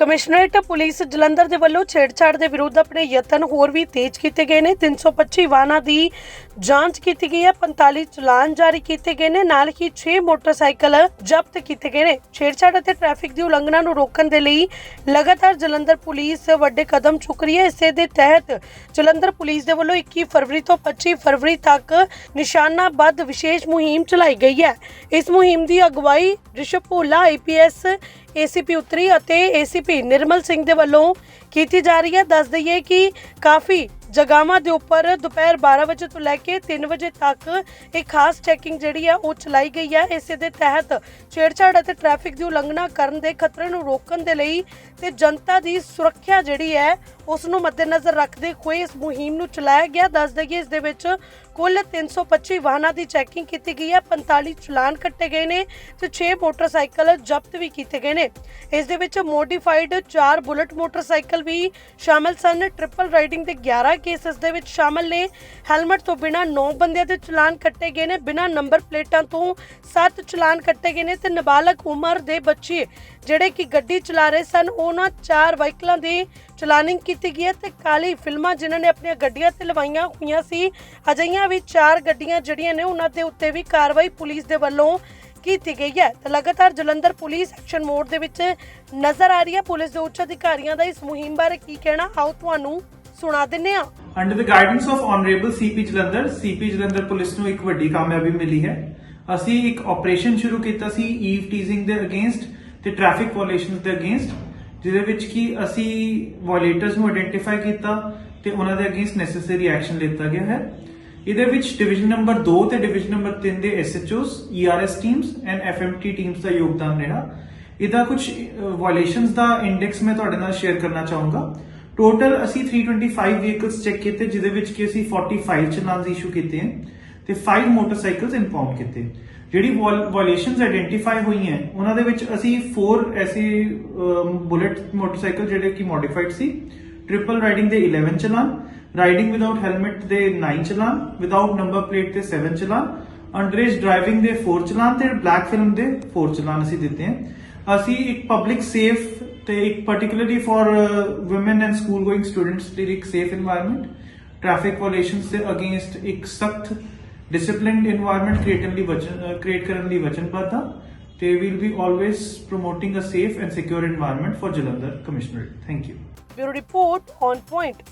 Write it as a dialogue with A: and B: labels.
A: Commissionerate police Jalandhar ਦੇ ਵੱਲੋਂ ਛੇੜਛਾੜ ਦੇ ਵਿਰੁੱਧ ਆਪਣੇ ਯਤਨ ਹੋਰ ਵੀ ਤੇਜ਼ ਕੀਤੇ ਗਏ ਨੇ। 325 ਵਾਹਨਾਂ ਦੀ ਜਾਂਚ ਕੀਤੀ ਗਈ ਹੈ। 45 ਚਲਾਨ ਜਾਰੀ ਕੀਤੇ ਗਏ ਨੇ। ਨਾਲ ਹੀ 6 ਮੋਟਰਸਾਈਕਲ ਜ਼ਬਤ ਕੀਤੇ ਗਏ ਨੇ। ਛੇੜਛਾੜ ਅਤੇ ਟ੍ਰੈਫਿਕ ਦੀ ਉਲੰਘਣਾ ਨੂੰ ਰੋਕਣ ਦੇ ਲਈ ਲਗਾਤਾਰ ਜਲੰਧਰ ਪੁਲਿਸ ਵੱਡੇ ਕਦਮ ਚੁੱਕ ਰਹੀ ਹੈ। ਇਸੇ ਦੇ ਤਹਿਤ ਜਲੰਧਰ ਪੁਲਿਸ ਦੇ ਵੱਲੋਂ 21 ਫਰਵਰੀ ਤੋਂ 25 ਫਰਵਰੀ ਤੱਕ ਨਿਸ਼ਾਨਾਬੱਧ ਵਿਸ਼ੇਸ਼ ਮੁਹਿੰਮ ਚਲਾਈ ਗਈ ਹੈ। ਇਸ ਮੁਹਿੰਮ ਦੀ ਅਗਵਾਈ ਰਿਸ਼ਵ ਭੋਲਾ ਆਈਪੀਐਸ ਏਸੀਪੀ ਉਤਰੀ ਅਤੇ ਏਸੀਪੀ ਨਿਰਮਲ ਸਿੰਘ ਦੇ ਵੱਲੋਂ ਕੀਤੀ ਜਾ ਰਹੀ ਹੈ। ਦੱਸ ਦਈਏ ਕਿ ਕਾਫੀ ਜਗਾਵਾਂ ਦੇ ਉੱਪਰ ਦੁਪਹਿਰ 12 ਵਜੇ ਤੋਂ ਲੈ ਕੇ 3 ਵਜੇ ਤੱਕ ਇੱਕ ਖਾਸ ਚੈਕਿੰਗ ਜਿਹੜੀ ਆ ਉਹ ਚਲਾਈ ਗਈ ਹੈ। ਇਸੇ ਦੇ ਤਹਿਤ ਛੇੜਛਾੜ ਅਤੇ ਟ੍ਰੈਫਿਕ ਦੀ ਉਲੰਘਣਾ ਕਰਨ ਦੇ ਖਤਰੇ ਨੂੰ ਰੋਕਣ ਦੇ ਲਈ ਤੇ ਜਨਤਾ ਦੀ ਸੁਰੱਖਿਆ ਜਿਹੜੀ ਹੈ, ਉਸ ਨੂੰ ਮੱਦੇਨਜ਼ਰ ਰੱਖਦੇ ਹੋਏ ਇਸ ਮੁਹਿੰਮ ਨੂੰ ਚਲਾਇਆ ਗਿਆ। ਦੱਸ ਦਈਏ, ਇਸ ਦੇ ਵਿੱਚ ਕੁੱਲ 325 ਵਾਹਨਾਂ ਦੀ ਚੈਕਿੰਗ ਕੀਤੀ ਗਈ ਹੈ 45 ਚਲਾਨ ਕੱਟੇ ਗਏ ਨੇ ਤੇ 6 ਮੋਟਰਸਾਈਕਲ ਜ਼ਬਤ ਵੀ ਕੀਤੇ ਗਏ ਨੇ। ਇਸ ਦੇ ਵਿੱਚ ਮੋਡੀਫਾਈਡ 4 ਬੁਲਟ ਮੋਟਰਸਾਈਕਲ ਵੀ ਸ਼ਾਮਲ ਸਨ। ਟ੍ਰਿਪਲ ਰਾਈਡਿੰਗ ਦੇ 11 ਕੇਸ ਇਸ ਦੇ ਵਿੱਚ ਸ਼ਾਮਲ ਨੇ। ਹੈਲਮਟ ਤੋਂ ਬਿਨਾ 9 ਬੰਦਿਆਂ ਦੇ ਚਲਾਨ ਕੱਟੇ ਗਏ ਨੇ। ਬਿਨਾ ਨੰਬਰ ਪਲੇਟਾਂ ਤੋਂ 7 ਚਲਾਨ ਕੱਟੇ ਗਏ ਨੇ ਤੇ ਨਾਬਾਲਗ ਉਮਰ ਦੇ ਬੱਚੇ ਜਿਹੜੇ ਕਿ ਗੱਡੀ ਚਲਾ ਰਹੇ ਸਨ, ਉਹ ਉਹਨਾਂ ਚਾਰ ਵਾਹੀਕਲਾਂ ਦੀ ਚਲਾਨਿੰਗ ਕੀਤੀ ਗਈ ਹੈ ਤੇ ਕਾਲੀ ਫਿਲਮਾਂ ਜਿਨ੍ਹਾਂ ਨੇ ਆਪਣੀਆਂ ਗੱਡੀਆਂ ਤੇ ਲਵਾਈਆਂ ਹੋਈਆਂ ਸੀ, ਅਜਿਹੀਆਂ ਵੀ ਚਾਰ ਗੱਡੀਆਂ ਜਿਹੜੀਆਂ ਨੇ ਉਹਨਾਂ ਦੇ ਉੱਤੇ ਵੀ ਕਾਰਵਾਈ ਪੁਲਿਸ ਦੇ ਵੱਲੋਂ ਕੀਤੀ ਗਈ ਹੈ। ਤੇ ਲਗਾਤਾਰ ਜਲੰਧਰ ਪੁਲਿਸ ਐਕਸ਼ਨ ਮੋਡ ਦੇ ਵਿੱਚ ਨਜ਼ਰ ਆ ਰਹੀ ਹੈ। ਪੁਲਿਸ ਦੇ ਉੱਚ ਅਧਿਕਾਰੀਆਂ ਦਾ ਇਸ ਮੁਹਿੰਮ ਬਾਰੇ ਕੀ ਕਹਿਣਾ, ਆਓ ਤੁਹਾਨੂੰ ਸੁਣਾ ਦਿੰਨੇ ਆ
B: under the guidance of honourable CP Jalandhar CP Jalandhar police ਨੂੰ ਇੱਕ ਵੱਡੀ ਕਾਮਯਾਬੀ ਮਿਲੀ ਹੈ। ਅਸੀਂ ਇੱਕ ਆਪਰੇਸ਼ਨ ਸ਼ੁਰੂ ਕੀਤਾ ਸੀ ਈਵ ਟੀਜ਼ਿੰਗ ਦੇ ਅਗੇਂਸਟ ਤੇ ਟ੍ਰੈਫਿਕ ਵਾਇਓਲੇਸ਼ਨਸ ਦੇ ਅਗੇਂਸਟ ਜਿਹਦੇ ਵਿੱਚ ਕਿ ਅਸੀਂ ਵਾਇਓਲੇਟਰਸ ਨੂੰ ਆਇਡੈਂਟੀਫਾਈ ਕੀਤਾ ਤੇ ਉਹਨਾਂ ਦੇ ਅਗੇਂਸਟ ਨੈਸੈਸਰੀ ਐਕਸ਼ਨ ਲਿੱਤਾ ਗਿਆ ਹੈ। ਇਹਦੇ ਵਿੱਚ ਡਿਵੀਜ਼ਨ ਨੰਬਰ 2 ਤੇ ਡਿਵੀਜ਼ਨ ਨੰਬਰ 3 ਦੇ SHOs ERS teams and FMT teams ਦਾ ਯੋਗਦਾਨ ਰਿਹਾ। ਇਹਦਾ ਕੁਝ ਵਾਇਓਲੇਸ਼ਨਸ ਦਾ ਇੰਡੈਕਸ ਮੈਂ ਤੁਹਾਡੇ ਨਾਲ ਸ਼ੇਅਰ ਕਰਨਾ ਚਾਹੂੰਗਾ। ਟੋਟਲ ਅਸੀਂ 325 ਵਹੀਕਲਸ ਚੈੱਕ ਕੀਤੇ, ਜਿਹਦੇ ਵਿੱਚ ਕਿ ਅਸੀਂ 45 ਚਲਾਨਸ ਇਸ਼ੂ ਕੀਤੇ ਹਨ ਤੇ 5 ਮੋਟਰਸਾਈਕਲਸ ਇੰਪਾਉਂਡ ਕੀਤੇ। ਜਿਹੜੀ ਵਾਇਲੇਸ਼ਨਸ ਆਇਡੈਂਟੀਫਾਈ ਹੋਈਆਂ ਉਹਨਾਂ ਦੇ ਵਿੱਚ ਅਸੀਂ 4 ਐਸੇ ਬੁਲੇਟ ਮੋਟਰਸਾਈਕਲ ਜਿਹੜੇ ਕਿ ਮੋਡੀਫਾਈਡ ਸੀ ਟ੍ਰਿਪਲ ਰਾਈਡਿੰਗ ਦੇ 11 ਚਲਾਨ ਰਾਈਡਿੰਗ ਵਿਦਆਊਟ ਹੈਲਮਟ ਦੇ 9 ਚਲਾਨ ਵਿਦਆਊਟ ਨੰਬਰ ਪਲੇਟ ਤੇ 7 ਚਲਾਨ ਅੰਡਰੇਜ ਡਰਾਈਵਿੰਗ ਦੇ 4 ਚਲਾਨ ਤੇ ਬਲੈਕ ਫਿਲਮ ਦੇ 4 ਚਲਾਨ ਅਸੀਂ ਦਿੱਤੇ ਹਨ ਅਸੀਂ ਇੱਕ ਪਬਲਿਕ ਸੇਫ ਤੇ ਇੱਕ particularly for women and school going students ਲਈ ਇੱਕ ਸੇਫ এনवायरमेंट ਟ੍ਰੈਫਿਕ ਵਾਇਲੇਸ਼ਨਸ ਦੇ ਅਗੇਂਸਟ ਇੱਕ ਸਖਤ disciplined environment create vachan, uh, create currently vachanbadh they will be always promoting a safe and secure environment for Jalandhar Commissioner. Thank you.
A: Bureau report on point.